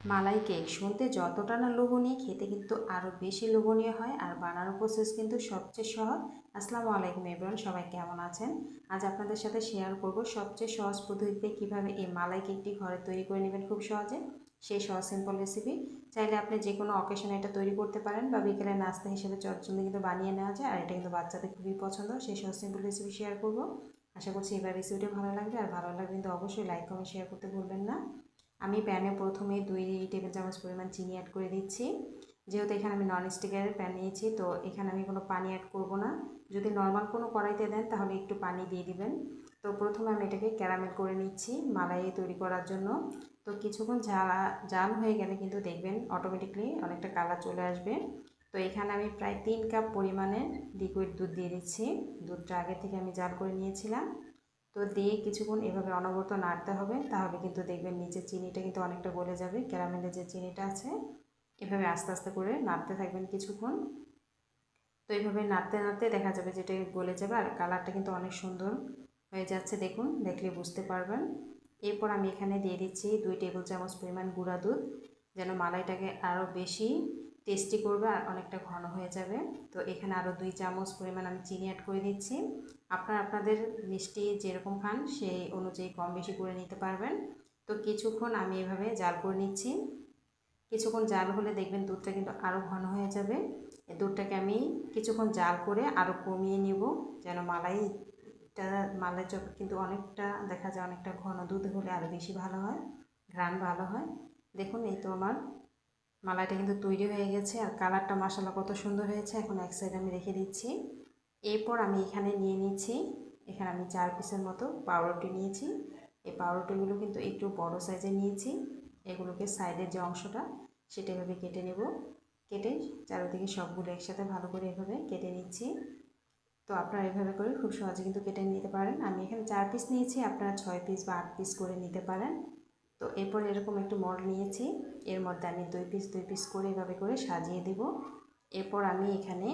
মালাই cake শুনতে যতটা না লোভনীয়, খেতে কিন্তু আরও বেশি লোভনীয় হয় আর বানানোর প্রসেস কিন্তু সবচেয়ে সহজ। আসসালামু আলাইকুম এভরিওয়ান সবাই কেমন আছেন? আজ আপনাদের সাথে শেয়ার করব সবচেয়ে সহজ পদ্ধতিতে কীভাবে এই মালাই কেকটি ঘরে তৈরি করে নেবেন খুব সহজে। সেই সহজ সিম্পল রেসিপি চাইলে আপনি যে কোনো অকেশনে এটা তৈরি করতে পারেন বা বিকেলে নাস্তা হিসেবে চটচন্দি কিন্তু বানিয়ে নেওয়া যায়, আর এটা কিন্তু বাচ্চাদের খুবই পছন্দ। সেই সহজ সিম্পল রেসিপি শেয়ার করব। আশা করছি এবার রেসিপিটা ভালো লাগবে, আর ভালো লাগবে কিন্তু অবশ্যই লাইক কমেন্ট শেয়ার করতে ভুলবেন না। আমি প্যানে প্রথমে দুই টেবিল চামচ পরিমাণ চিনি অ্যাড করে দিচ্ছি। যেহেতু এখানে আমি নন স্টিকের প্যান নিয়েছি, তো এখানে আমি কোনো পানি অ্যাড করব না। যদি নর্মাল কোনো কড়াইতে দেন, তাহলে একটু পানি দিয়ে দিবেন। তো প্রথমে আমি এটাকে ক্যারামেল করে নিচ্ছি মালাই তৈরি করার জন্য। তো কিছুক্ষণ জ্বালা জাল হয়ে গেলে কিন্তু দেখবেন অটোমেটিকলি অনেকটা কালার চলে আসবে। তো এখানে আমি প্রায় তিন কাপ পরিমাণে লিকুইড দুধ দিয়ে দিচ্ছি। দুধটা আগে থেকে আমি জাল করে নিয়েছিলাম। তো দিয়ে কিছুক্ষণ এভাবে অনবরত নাড়তে হবে। তাহলে কিন্তু দেখবেন নিচে চিনিটা কিন্তু অনেকটা গলে যাবে। ক্যারামেলের যে চিনিটা আছে, এভাবে আস্তে আস্তে করে নাড়তে থাকবেন কিছুক্ষণ। তো এইভাবে নাড়তে নাড়তে দেখা যাবে যেটা গলে যাবে আর কালারটা কিন্তু অনেক সুন্দর হয়ে যাচ্ছে। দেখুন, দেখলে বুঝতে পারবেন। এরপর আমি এখানে দিয়ে দিচ্ছি দুই টেবিল চামচ পরিমাণ গুঁড়া দুধ, যেন মালাইটাকে আরও বেশি টেস্টি করবে আর অনেকটা ঘন হয়ে যাবে। তো এখানে আরও দুই চামচ পরিমাণ আমি চিনি অ্যাড করে দিচ্ছি। আপনারা আপনাদের মিষ্টি যেরকম খান, সেই অনুযায়ী কম বেশি করে নিতে পারবেন। তো কিছুক্ষণ আমি এভাবে জাল করে নিচ্ছি। কিছুক্ষণ জাল হলে দেখবেন দুধটা কিন্তু আরও ঘন হয়ে যাবে। এই দুধটাকে আমি কিছুক্ষণ জাল করে আরও কমিয়ে নিব, যেন মালাইটা, মালাই চপ কিন্তু অনেকটা দেখা যায় অনেকটা ঘন দুধ হলে আরও বেশি ভালো হয়, ঘ্রাণ ভালো হয়। দেখুন, এই তো আমার মালাইটা কিন্তু তৈরি হয়ে গেছে আর কালারটা মশালা কত সুন্দর হয়েছে। এখন এক সাইড আমি রেখে দিচ্ছি। এরপর আমি এখানে নিয়ে নিচ্ছি, এখানে আমি চার পিসের মতো পাউরুটি নিয়েছি। এই পাউরুটিগুলো কিন্তু একটু বড় সাইজে নিয়েছি। এগুলোকে সাইডের যে অংশটা, সেটা এভাবে কেটে নেব। কেটে চারিদিকে সবগুলো একসাথে ভালো করে এভাবে কেটে নিচ্ছি। তো আপনারা এভাবে করে খুব সহজে কিন্তু কেটে নিতে পারেন। আমি এখানে চার পিস নিয়েছি, আপনারা ছয় পিস বা আট পিস করে নিতে পারেন। তো এরপর এরকম একটু মল নিয়েছি, এর মধ্যে আমি দুই পিস দুই পিস করে এভাবে করে সাজিয়ে দিব। এরপর আমি এখানে,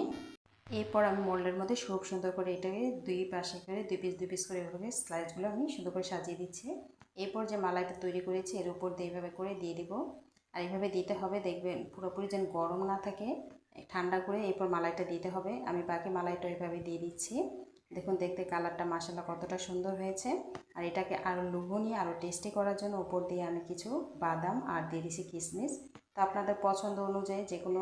এরপর আমি মোল্ডের মধ্যে খুব সুন্দর করে এটাকে দুই পাশে করে, দুই পিস দুই পিস করে এভাবে স্লাইসগুলো আমি সুন্দর করে সাজিয়ে দিচ্ছি। এরপর যে মালাইটা তৈরি করেছি, এর উপর দিয়ে এইভাবে করে দিয়ে দিব। আর এইভাবে দিতে হবে, দেখবেন পুরোপুরি যেন গরম না থাকে, ঠান্ডা করে এরপর মালাইটা দিতে হবে। আমি বাকি মালাইটা এইভাবে দিয়ে দিচ্ছি। দেখুন, দেখতে কালারটা মশলা কতটা সুন্দর হয়েছে। আর এটাকে আরও লোভনীয় আরও টেস্টি করার জন্য উপর দিয়ে আমি কিছু বাদাম আর দিয়ে দিছি কিশমিশ তো আপনাদের পছন্দ অনুযায়ী যে কোনো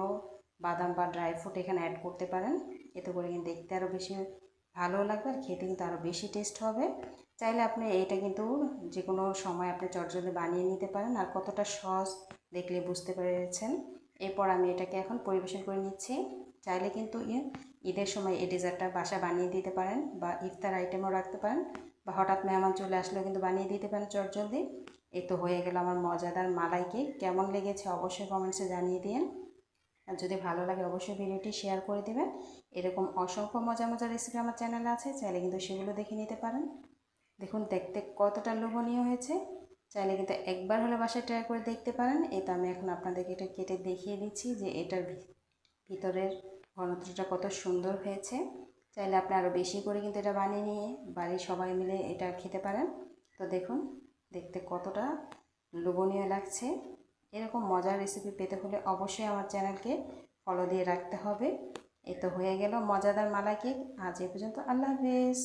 বাদাম বা ড্রাই ফ্রুট এখানে অ্যাড করতে পারেন। এতে করে কিন্তু দেখতে আরও বেশি ভালো লাগবে আর খেতে কিন্তু আরও বেশি টেস্ট হবে। চাইলে আপনি এটা কিন্তু যে কোনো সময় আপনি চটজলে বানিয়ে নিতে পারেন। আর কতটা সস দেখলে বুঝতে পেরেছেন। এরপর আমি এটাকে এখন পরিবেশন করে নিচ্ছি। চাইলে কিন্তু ঈদের সময় এই ডেজার্টটা বাসা বানিয়ে দিতে পারেন বা ইফতার আইটেমও রাখতে পারেন বা হঠাৎ মেহমান চলে আসলেও কিন্তু বানিয়ে দিতে পারেন চটজলদি। এই তো হয়ে গেল আমার মজাদার মালাই কেক কেমন লেগেছে অবশ্যই কমেন্টসে জানিয়ে দিন। আর যদি ভালো লাগে অবশ্যই ভিডিওটি শেয়ার করে দেবেন। এরকম অসংখ্য মজা মজার রেসিপি আমার চ্যানেলে আছে, চাইলে কিন্তু সেগুলো দেখে নিতে পারেন। দেখুন, দেখতে কতটা লোভনীয় হয়েছে। চাইলে কিন্তু একবার হলে বাসায় ট্রাই করে দেখতে পারেন। এই তো আমি এখন আপনাদেরকে এটা কেটে দেখিয়ে দিচ্ছি যে এটার ভিতরের ঘনত্বটা কত সুন্দর হয়েছে। চাইলে আপনি আরও বেশি করে কিন্তু এটা বানিয়ে নিয়ে বাড়ির সবাই মিলে এটা খেতে পারেন। তো দেখুন, দেখতে কতটা লোভনীয় লাগছে। এরকম মজার রেসিপি পেতে হলে অবশ্যই আমার চ্যানেলকে ফলো দিয়ে রাখতে হবে। এ তো হয়ে গেল মজাদার মালা কেক আজ এ পর্যন্ত আল্লাহ হাফেজ।